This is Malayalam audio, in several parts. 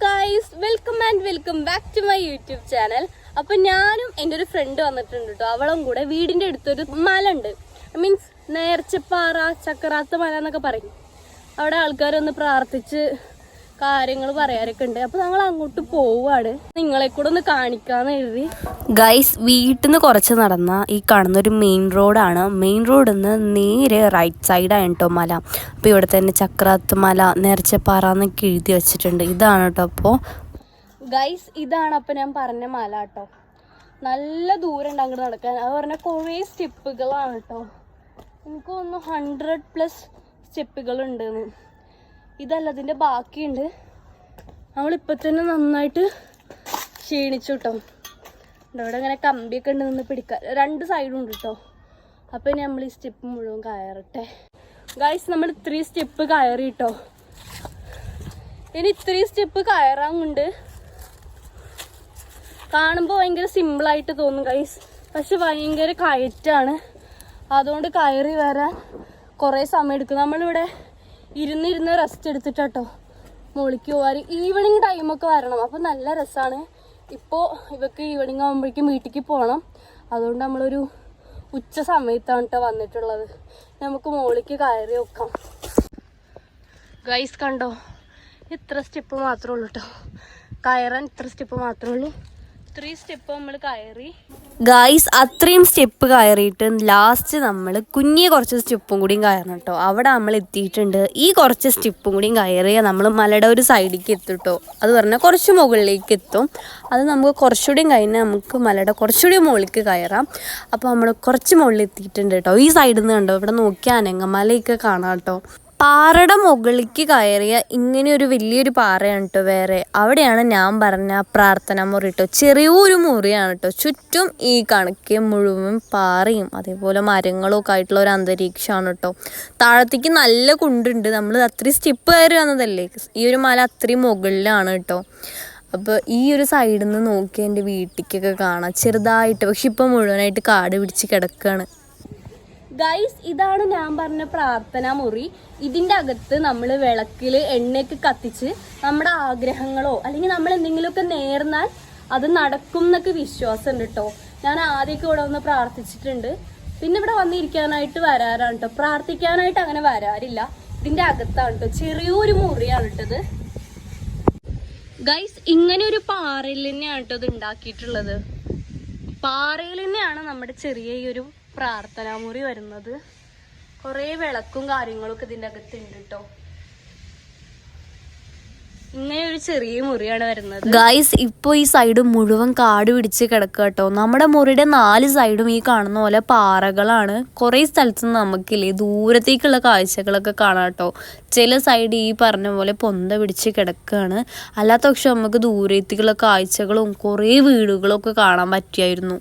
Guys welcome and welcome back to my YouTube channel അപ്പൊ ഞാനും എന്റെ ഒരു ഫ്രണ്ട് വന്നിട്ടുണ്ട് കേട്ടോ അവളും കൂടെ വീടിന്റെ അടുത്തൊരു മല ഉണ്ട് മീൻസ് നേർച്ചപ്പാറ ചക്രാത്ത മല എന്നൊക്കെ പറയും. അവിടെ ആൾക്കാരൊന്ന് പ്രാർത്ഥിച്ച് കാര്യങ്ങൾ പറയാറൊക്കെ ഉണ്ട്. അപ്പൊ ഞങ്ങൾ അങ്ങോട്ട് പോവാണ്. നിങ്ങളെ കൂടെ ഒന്ന് കാണിക്കാന്ന് എഴുതി ഗൈസ് വീട്ടിൽ നിന്ന് കുറച്ച് നടന്ന ഈ കാണുന്ന ഒരു മെയിൻ റോഡാണ് മെയിൻ റോഡിൽ നിന്ന് നേരെ റൈറ്റ് സൈഡാണ് കേട്ടോ മല. അപ്പോൾ ഇവിടെ തന്നെ ചക്രാത്ത് മല നേർച്ചപ്പാറ എന്നൊക്കെ എഴുതി വെച്ചിട്ടുണ്ട്. ഇതാണ് കേട്ടോ അപ്പോൾ ഗൈസ് ഇതാണ് അപ്പൊ ഞാൻ പറഞ്ഞ മല കേട്ടോ നല്ല ദൂരം ഉണ്ട് അങ്ങോട്ട് നടക്കാൻ. അത് പറഞ്ഞ കുറേ സ്റ്റെപ്പുകളാണ് കേട്ടോ എനിക്ക് തോന്നുന്നു ഹൺഡ്രഡ് പ്ലസ് സ്റ്റെപ്പുകൾ ഉണ്ടെന്ന് ഇതല്ല ഇതിന്റെ ബാക്കിയുണ്ട്. നമ്മളിപ്പോൾ തന്നെ നന്നായിട്ട് ക്ഷീണിച്ചു കേട്ടോ ഇവിടെ ഇങ്ങനെ കമ്പിയൊക്കെ ഉണ്ട് നിന്ന് പിടിക്കാൻ. രണ്ട് സൈഡും ഉണ്ട് കേട്ടോ അപ്പോൾ ഇനി നമ്മൾ ഈ സ്റ്റെപ്പ് മുഴുവൻ കയറട്ടെ. ഗൈസ് നമ്മൾ ഇത്രയും സ്റ്റെപ്പ് കയറി കേട്ടോ ഇനി ഇത്രയും സ്റ്റെപ്പ് കയറാൻ കൊണ്ട് കാണുമ്പോൾ ഭയങ്കര സിമ്പിളായിട്ട് തോന്നും ഗൈസ് പക്ഷെ ഭയങ്കര കയറ്റാണ്. അതുകൊണ്ട് കയറി വരാൻ കുറേ സമയം എടുക്കും. നമ്മളിവിടെ ഇരുന്നിരുന്ന് റെസ്റ്റ് എടുത്തിട്ടോ മുകളിലേക്ക് പോവാറ് ഈവനിങ് ടൈമൊക്കെ വരണം. അപ്പോൾ നല്ല രസമാണ് ഇപ്പോൾ ഇവക്ക് ഈവനിങ് ആകുമ്പോഴേക്കും വീട്ടിലേക്ക് പോകണം അതുകൊണ്ട് നമ്മളൊരു ഉച്ച സമയത്താണ് കേട്ടോ വന്നിട്ടുള്ളത്. നമുക്ക് മുകളിലേക്ക് കയറി വെക്കാം ഗൈസ് കണ്ടോ? ഇത്ര സ്റ്റെപ്പ് മാത്രമേ ഉള്ളൂ കേട്ടോ കയറാൻ ഇത്ര സ്റ്റെപ്പ് മാത്രമേ ഉള്ളൂ. ഇത്രയും സ്റ്റെപ്പ് നമ്മൾ കയറി. ഗൈസ് അത്രയും സ്റ്റെപ്പ് കയറിയിട്ട് ലാസ്റ്റ് നമ്മൾ കുഞ്ഞിയ കുറച്ച് സ്റ്റെപ്പും കൂടിയും കയറണം കേട്ടോ അവിടെ നമ്മൾ എത്തിയിട്ടുണ്ട്. ഈ കുറച്ച് സ്റ്റെപ്പും കൂടിയും കയറിയ നമ്മൾ മലയുടെ ഒരു സൈഡിലേക്ക് എത്തും കേട്ടോ അത് പറഞ്ഞാൽ കുറച്ച് മുകളിലേക്ക് എത്തും. അത് നമുക്ക് കുറച്ചുകൂടിയും കഴിഞ്ഞാൽ നമുക്ക് മലയുടെ കുറച്ചുകൂടി മുകളിലേക്ക് കയറാം. അപ്പോൾ നമ്മൾ കുറച്ച് മുകളിൽ എത്തിയിട്ടുണ്ട് കേട്ടോ ഈ സൈഡിൽ നിന്ന് കണ്ടോ? ഇവിടെ നോക്കിയാൽ അനങ്ങമലയൊക്കെ കാണാം കേട്ടോ പാറയുടെ മുകളിലേക്ക് കയറിയ ഇങ്ങനെ ഒരു വലിയൊരു പാറയാണ് കേട്ടോ വേറെ. അവിടെയാണ് ഞാൻ പറഞ്ഞ പ്രാർത്ഥന മുറി കേട്ടോ ചെറിയൊരു മുറിയാണ് കേട്ടോ ചുറ്റും ഈ കണക്ക് മുഴുവൻ പാറയും അതേപോലെ മരങ്ങളും ഒക്കെ ആയിട്ടുള്ള ഒരു അന്തരീക്ഷമാണ് കേട്ടോ താഴത്തേക്ക് നല്ല കുണ്ടുണ്ട്. നമ്മൾ അത്രയും സ്റ്റെപ്പ് കയറി വന്നതല്ലേ? ഈ ഒരു മല അത്രയും മുകളിലാണ് കേട്ടോ അപ്പോൾ ഈ ഒരു സൈഡിൽ നിന്ന് നോക്കി എന്റെ വീട്ടിലേക്കൊക്കെ കാണാം. ചെറുതായിട്ട് പക്ഷെ ഇപ്പോൾ മുഴുവനായിട്ട് കാട് പിടിച്ച് കിടക്കുകയാണ് ഗൈസ് ഇതാണ് ഞാൻ പറഞ്ഞ പ്രാർത്ഥന മുറി. ഇതിന്റെ അകത്ത് നമ്മൾ വിളക്കിൽ എണ്ണയൊക്കെ കത്തിച്ച് നമ്മുടെ ആഗ്രഹങ്ങളോ അല്ലെങ്കിൽ നമ്മൾ എന്തെങ്കിലുമൊക്കെ നേർന്നാൽ അത് നടക്കും എന്നൊക്കെ വിശ്വാസമുണ്ട് കേട്ടോ ഞാൻ ആദ്യമൊക്കെ ഇവിടെ വന്ന് പ്രാർത്ഥിച്ചിട്ടുണ്ട്. പിന്നെ ഇവിടെ വന്നിരിക്കാനായിട്ട് വരാറാണ് കേട്ടോ പ്രാർത്ഥിക്കാനായിട്ട് അങ്ങനെ വരാറില്ല. ഇതിന്റെ അകത്താണ് കേട്ടോ ചെറിയൊരു മുറിയാണ് കേട്ടത് ഗൈസ് ഇങ്ങനെ ഒരു പാറയിൽ തന്നെയാണ് കേട്ടോ ഇത് ഉണ്ടാക്കിയിട്ടുള്ളത്. പാറയിൽ തന്നെയാണ് നമ്മുടെ ചെറിയ ഈ ഒരു പ്രാർത്ഥനാ മുറി വരുന്നത്. കുറേ വിളക്കും കാര്യങ്ങളൊക്കെ ഇതിന്റെ അകത്തുണ്ട് കേട്ടോ ഇങ്ങനെ ഒരു ചെറിയ മുറിയാണ് വരുന്നത്. ഈ സൈഡ് മുഴുവൻ കാട് പിടിച്ച് കിടക്കുക കേട്ടോ നമ്മുടെ മുറിയുടെ നാല് സൈഡും ഈ കാണുന്ന പോലെ പാറകളാണ്. കുറേ സ്ഥലത്ത് നിന്ന് നമുക്കില്ലേ ദൂരത്തേക്കുള്ള കാഴ്ചകളൊക്കെ കാണാം കേട്ടോ ചില സൈഡ് ഈ പറഞ്ഞ പോലെ പൊന്ത പിടിച്ച് കിടക്കുകയാണ് അല്ലാത്ത പക്ഷെ നമുക്ക് ദൂരത്തേക്കുള്ള കാഴ്ചകളും കുറേ വീടുകളും ഒക്കെ കാണാൻ പറ്റിയായിരുന്നു.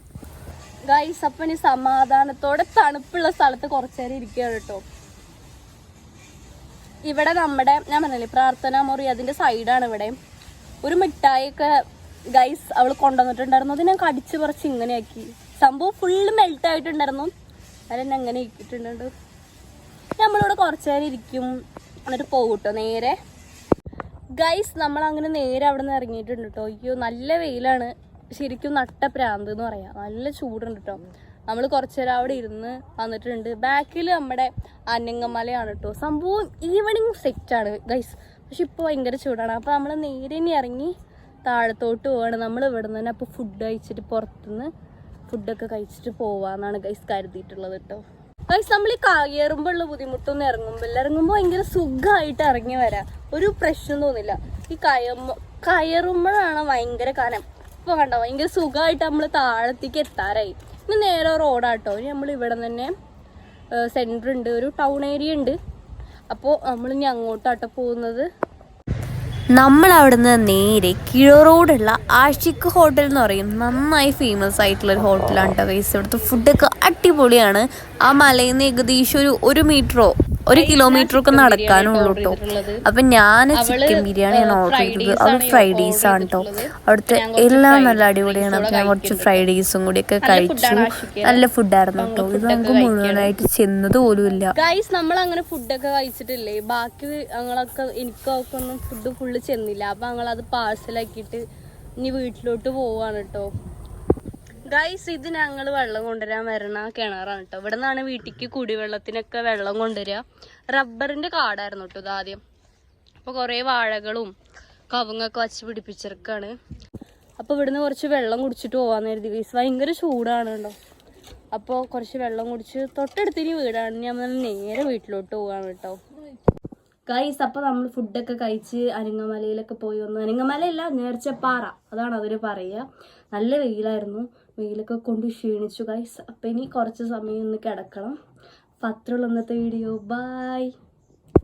ഗൈസ് അപ്പൊ ഇനി സമാധാനത്തോടെ തണുപ്പുള്ള സ്ഥലത്ത് കുറച്ചേരം ഇരിക്കുകയാണ് കേട്ടോ. ഇവിടെ നമ്മുടെ ഞാൻ പറഞ്ഞില്ലേ പ്രാർത്ഥന മുറി അതിന്റെ സൈഡാണ് ഇവിടെ. ഒരു മിഠായിയൊക്കെ ഗൈസ് അവൾ കൊണ്ടുവന്നിട്ടുണ്ടായിരുന്നു. അത് ഞാൻ കടിച്ചു പറിച്ച് ഇങ്ങനെയാക്കി. സംഭവം ഫുള്ള് മെൽറ്റ് ആയിട്ടുണ്ടായിരുന്നു. അതെന്നെ അങ്ങനെ ഇരിക്കിട്ടുണ്ട് നമ്മളിവിടെ കുറച്ചു നേരം ഇരിക്കും. എന്നിട്ട് പോകട്ടോ കേട്ടോ നേരെ. ഗൈസ് നമ്മൾ അങ്ങനെ നേരെ അവിടെ നിന്ന് ഇറങ്ങിയിട്ടുണ്ട് കേട്ടോ. അയ്യോ നല്ല വെയിലാണ്. ശരിക്കും നട്ട പ്രാന്ത് എന്ന് പറയാം. നല്ല ചൂടുണ്ട് കേട്ടോ നമ്മൾ കുറച്ചു നേരം അവിടെ ഇരുന്ന് വന്നിട്ടുണ്ട്. ബാക്കിൽ നമ്മുടെ അനങ്ങമലയാണ് കേട്ടോ സംഭവം ഈവനിങ് ആണ് ഗൈസ് പക്ഷെ ഇപ്പോൾ ഭയങ്കര ചൂടാണ്. അപ്പോൾ നമ്മൾ നേരെ ഇനി ഇറങ്ങി താഴത്തോട്ട് പോവാണ്. നമ്മൾ ഇവിടെ നിന്ന് തന്നെ അപ്പോൾ ഫുഡ് കഴിച്ചിട്ട് പുറത്തുനിന്ന് ഫുഡൊക്കെ കഴിച്ചിട്ട് പോവാന്നാണ് ഗൈസ് കരുതിയിട്ടുള്ളത് കേട്ടോ ഗൈസ് നമ്മൾ ഈ കയറുമ്പോൾ ഉള്ള ബുദ്ധിമുട്ടൊന്നും ഇറങ്ങുമ്പോൾ ഇറങ്ങുമ്പോൾ ഭയങ്കര സുഖമായിട്ട് ഇറങ്ങി വരാം. ഒരു പ്രശ്നം തോന്നില്ല. ഈ കയറുമ്പോൾ കയറുമ്പോഴാണ് ഭയങ്കര കനം. ഇപ്പോൾ കണ്ടോ? ഭയങ്കര സുഖമായിട്ട് നമ്മൾ താഴത്തേക്ക് എത്താറായി. ഇന്ന് നേരെ റോഡാട്ടോ. ഇനി നമ്മൾ ഇവിടെ തന്നെ സെന്റർ ഉണ്ട്. ഒരു ടൗൺ ഏരിയ ഉണ്ട്. അപ്പോൾ നമ്മൾ ഇനി അങ്ങോട്ടാട്ടോ പോകുന്നത്. നമ്മൾ അവിടുന്ന് നേരെ കിഴോ റോഡുള്ള ആഷിക്ക് ഹോട്ടൽ എന്ന് പറയും. നന്നായി ഫേമസ് ആയിട്ടുള്ള ഒരു ഹോട്ടലാണ് കേട്ടോ ഗൈസ് ഇവിടുത്തെ ഫുഡൊക്കെ അടിപൊളിയാണ്. ആ മലയിൽ നിന്ന് ഏകദേശം ഒരു ഒരു മീറ്ററോ ഒരു കിലോമീറ്റർ ഒക്കെ നടക്കാനും ഉള്ളു കേട്ടോ അപ്പൊ ഞാൻ ചിക്കൻ ബിരിയാണിയാണ് ഓർഡർ ചെയ്തത്. അത് ഫ്രൈഡേസ് ആണ് കേട്ടോ അവിടുത്തെ എല്ലാം നല്ല അടിപൊളിയാണ്. അപ്പൊ ഞാൻ കുറച്ച് ഫ്രൈഡേസും കൂടി ഒക്കെ കഴിച്ചു. നല്ല ഫുഡായിരുന്നു കേട്ടോ ഇത് നമുക്ക് മുഴുവനായിട്ട് ചെന്നത് പോലും ഇല്ല. ഗൈസ് നമ്മൾ അങ്ങനെ ഫുഡൊക്കെ കഴിച്ചിട്ടില്ലേ? ബാക്കി ഞങ്ങളൊക്കെ എനിക്കൊക്കെ ഒന്നും ഫുഡ് ഫുള്ള് ചെന്നില്ല. അപ്പൊ ഞങ്ങളത് പാഴ്സലാക്കിയിട്ട് ഇനി വീട്ടിലോട്ട് പോവാണ് കേട്ടോ ഗൈസ് ഇത് ഞങ്ങൾ വെള്ളം കൊണ്ടുവരാൻ വരണ കിണറാണ് കേട്ടോ ഇവിടെ നിന്നാണ് വീട്ടിക്ക് കുടിവെള്ളത്തിനൊക്കെ വെള്ളം കൊണ്ടുവരിക. റബ്ബറിന്റെ കാടായിരുന്നു കേട്ടോ ഇത് ആദ്യം. അപ്പോൾ കുറേ വാഴകളും കവുങ്ങൊക്കെ വച്ച് പിടിപ്പിച്ചിരിക്കാണ്. അപ്പോൾ ഇവിടുന്ന് കുറച്ച് വെള്ളം കുടിച്ചിട്ട് പോവാന്ന് കരുതി. ഗൈസ് ഭയങ്കര ചൂടാണ് കേട്ടോ അപ്പോൾ കുറച്ച് വെള്ളം കുടിച്ച് തൊട്ടടുത്തിന് വീടാണ്. ഞാൻ നേരെ വീട്ടിലോട്ട് പോവാണ് കേട്ടോ ഗൈസ് അപ്പോൾ നമ്മൾ ഫുഡൊക്കെ കഴിച്ച് അരിങ്ങമലയിലൊക്കെ പോയി വന്നു. അരിങ്ങമലയല്ല നേർച്ചപ്പാറ. അതാണ് അവർ പറയുക നല്ല വെയിലായിരുന്നു. വെയിലൊക്കെ കൊണ്ട് ക്ഷീണിച്ചു ഗൈസ് അപ്പം ഇനി കുറച്ച് സമയം ഒന്ന് കിടക്കണം. അപ്പം അത്രയുള്ള ഇന്നത്തെ വീഡിയോ ബൈ